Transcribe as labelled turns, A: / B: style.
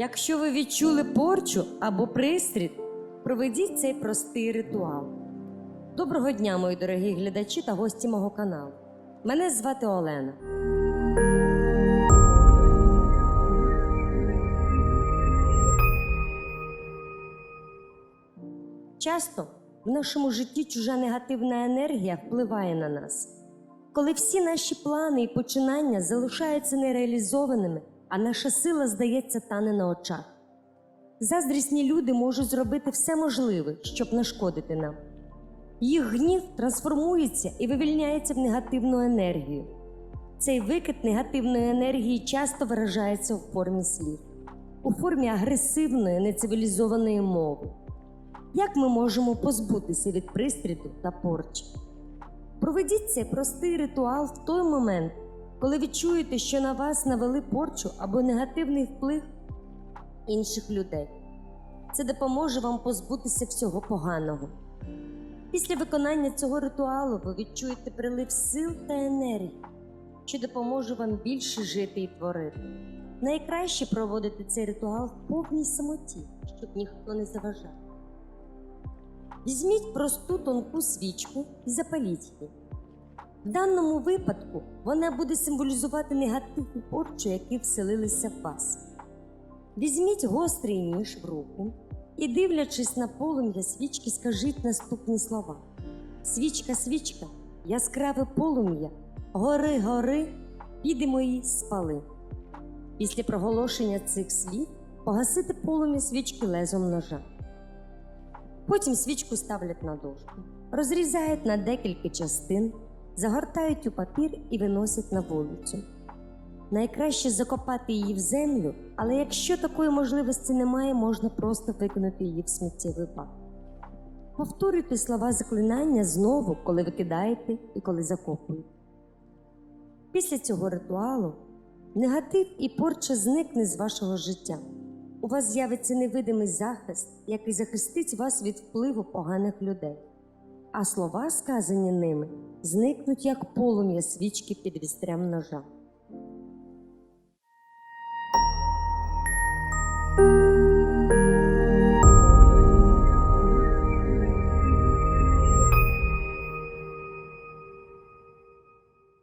A: Якщо ви відчули порчу або пристріт, проведіть цей простий ритуал. Доброго дня, мої дорогі глядачі та гості мого каналу. Мене звати Олена. Часто в нашому житті чужа негативна енергія впливає на нас. Коли всі наші плани і починання залишаються нереалізованими, а наша сила, здається, тане на очах. Заздрісні люди можуть зробити все можливе, щоб нашкодити нам. Їх гнів трансформується і вивільняється в негативну енергію. Цей викид негативної енергії часто виражається у формі слів, у формі агресивної, нецивілізованої мови. Як ми можемо позбутися від пристріту та порчі? Проведіть цей простий ритуал в той момент, коли відчуєте, що на вас навели порчу або негативний вплив інших людей. Це допоможе вам позбутися всього поганого. Після виконання цього ритуалу ви відчуєте прилив сил та енергії, що допоможе вам більше жити і творити. Найкраще проводити цей ритуал в повній самоті, щоб ніхто не заважав. Візьміть просту тонку свічку і запаліть її. В даному випадку вона буде символізувати негатив і порчу, які вселилися в вас. Візьміть гострий ніж в руку і, дивлячись на полум'я свічки, скажіть наступні слова: Свічка, свічка, яскраве полум'я, гори, гори, підемо її спали. Після проголошення цих слів погасити полум'я свічки лезом ножа. Потім свічку ставлять на дошку, розрізають на декілька частин, загортають у папір і виносять на вулицю. Найкраще закопати її в землю, але якщо такої можливості немає, можна просто викинути її в сміттєвий бак. Повторюйте слова заклинання знову, коли викидаєте і коли закопуєте. Після цього ритуалу негатив і порча зникне з вашого життя. У вас з'явиться невидимий захист, який захистить вас від впливу поганих людей. А слова, сказані ними, зникнуть як полум'я свічки під вістрям ножа.